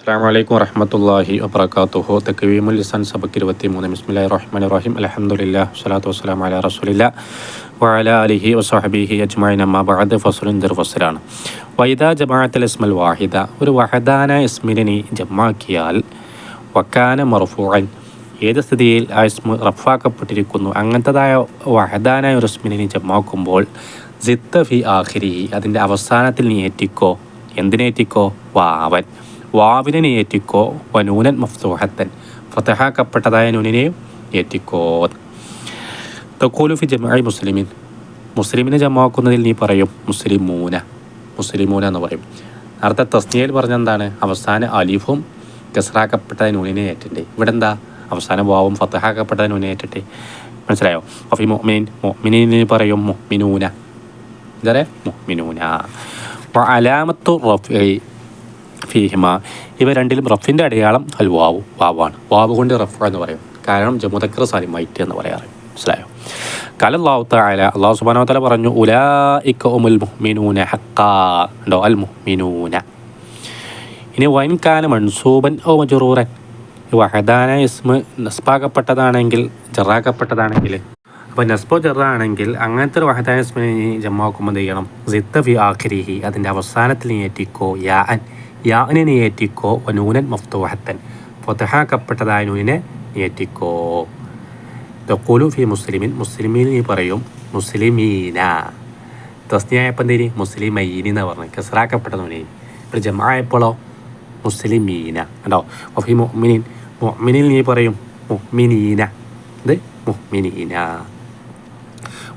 അസ്സാം വലൈക്കും വറഹമത്തല്ലാഹി വബർക്കാത്തുഹു തക്വീമുൽ ഇസാൻ സബക്ക് ഇരുപത്തി മൂന്ന് ബിസ്മില്ലാ റഹ്മാൻ റഹീം അലഹമുല്ല സ്വലാത്തു വസ്സലാം അല റസൂലില്ല. വഅല അലിഹി വസഹബിഹി അജ്മൈൻ അമ്മ ബഅദ്. ഫസുലിൻ ദർ ഫസലാണ്. വൈദ ജമാഅത്തിൽ ഇസ്മൽ വാഹിദ. ഒരു വഹദാന ഇസ്മിനെ ജമാക്കിയാൽ വക്കാന മർഫൂഅൻ. ഏത് സ്ഥിതിയിൽ ആ ഇസ്മ റഫാക്കപ്പെട്ടിരിക്കുന്നു? അങ്ങനത്തതായ വഹദാന ഒരു ഇസ്മിനെ ജമാക്കുമ്പോൾ സിത്ത ഫി ആഖിരി അതിന്റെ അവസാനത്തിൽ നീ ഏറ്റിക്കോ? എന്തിനേറ്റിക്കോ? വാവൻ വാവിനെ ഏറ്റിക്കോ വനൂനൻ മഫ്സൂഹത്തൻ ഫതഹാക്കപ്പെട്ടതായ നൂനിനെയും ഏറ്റിക്കോ. തക്കോലുഫി ജമായി മുസ്ലിമിൻ. മുസ്ലിമിനെ ജമാക്കുന്നതിൽ നീ പറയും മുസ്ലിം മൂന മുസ്ലിം മൂന എന്ന് പറയും. നേരത്തെ തസ്നിയയിൽ പറഞ്ഞെന്താണ്? അവസാന അലിഫും കസറാക്കപ്പെട്ട നൂനിനെ ഏറ്റിട്ടുണ്ട് ഇവിടെ എന്താ അവസാന വാവും ഫത്തഹാക്കപ്പെട്ട നൂനെ ഏറ്റിട്ട്. മനസ്സിലായോ? അഫി മൊമിൻ നീ പറയും മൊമിനൂന ഇതേ മൊമിനൂന അലാമത്തു റഫി ഫീഹിമ. ഇവ രണ്ടിലും റഫിന്റെ അടയാളം അൽ വാവു വാവാണ്. വാവ് കൊണ്ട് റഫ എന്ന് പറയും. കാരണം ജമുദക്കർ സാലിമൈറ്റ് എന്ന് പറയാറ്. മനസ്സിലായോ? കല അള്ളാഹു താല അള്ളാഹു സുബാനോ തല പറഞ്ഞു ഉലാ ഇക്ക ഉമുൽ മുഹ്മിനൂന ഹക്കാ ഉണ്ടോ അൽ മുഹ്മിനൂന ഇനി വൈൻകാന മൺസൂബൻ ഓ മജുറൂറൻ. വഹദാന ഇസ്മ നസ്പാകപ്പെട്ടതാണെങ്കിൽ ജറാക്കപ്പെട്ടതാണെങ്കിൽ. അപ്പോൾ നസ്ബോ ജറാണെങ്കിൽ അങ്ങനത്തെ ഒരു വഹദാന ഇസ്മിനെ ജമ്മാക്കുമ്പോൾ ചെയ്യണം? സിത്ത ഫി ആഖിരിഹി അതിന്റെ അവസാനത്തിൽ ഞെറ്റിക്കോ യാ അൻ. യാനെ നിയേറ്റിക്കോ നൂനൻ മഫ്തൂഹത്തൻ. ഫൊത്തഹാക്കപ്പെട്ടതായ നൂനിനെ നിയേറ്റിക്കോ. തക്കോലു ഫി മുസ്ലിമിൻ മുസ്ലിമീൻ നീ പറയും മുസ്ലിമീന. തസ്നിയായപ്പോൾ എന്തേരി മുസ്ലിമീനി എന്ന് പറഞ്ഞു. കസറാക്കപ്പെട്ട നൂനി ഇപ്പോൾ ജമായപ്പോളോ മുസ്ലിമീന. ഉണ്ടോ ഒഫി മൊമിനിൻ മൊമിനിൽ നീ പറയും മൊമിനീന ഇത് മൊമിനീന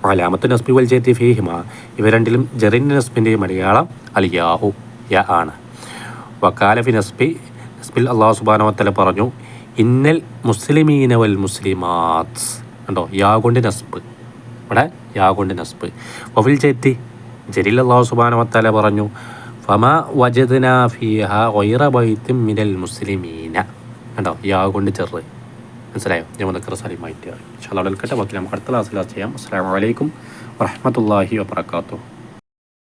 അലാമത്ത് നസ്ബി വൽ ജേത്തി ഫീഹിമ. ഇവ രണ്ടിലും ജെറിൻ നസ്ബിന്റെ മലയാളം അലിയാഹു യ ആണ്. വക്കാലഫി നസ്ബി നസ്ബിൽ അള്ളാഹു സുബാനോത്തല പറഞ്ഞു ഇന്നൽ മുസ്ലിമീന വൽ മുസ്ലിമാത്ത് കണ്ടോ? യാ നസ്ബ്. ഇവിടെ യാ കൊണ്ട് നസ്ബ്. വഫിൽ ചേത്തി ജലീൽ അള്ളാഹു സുബാനോത്തല പറഞ്ഞു ഫമ വജദ്ന മിനൽ മുസ്ലിമീന. കണ്ടോ? യാ കൊണ്ട് ചെറ്. മനസ്സിലായോ? ജമദക്കർ സാലിമായിട്ട് ഇൻഷാല്ലാ കേട്ടെ ബാക്കി നമുക്ക് അടുത്ത ക്ലാസ്സിലാ ചെയ്യാം. അസ്സാം വലൈക്കും വറഹമത്തല്ലാഹി വാബർക്കാത്തു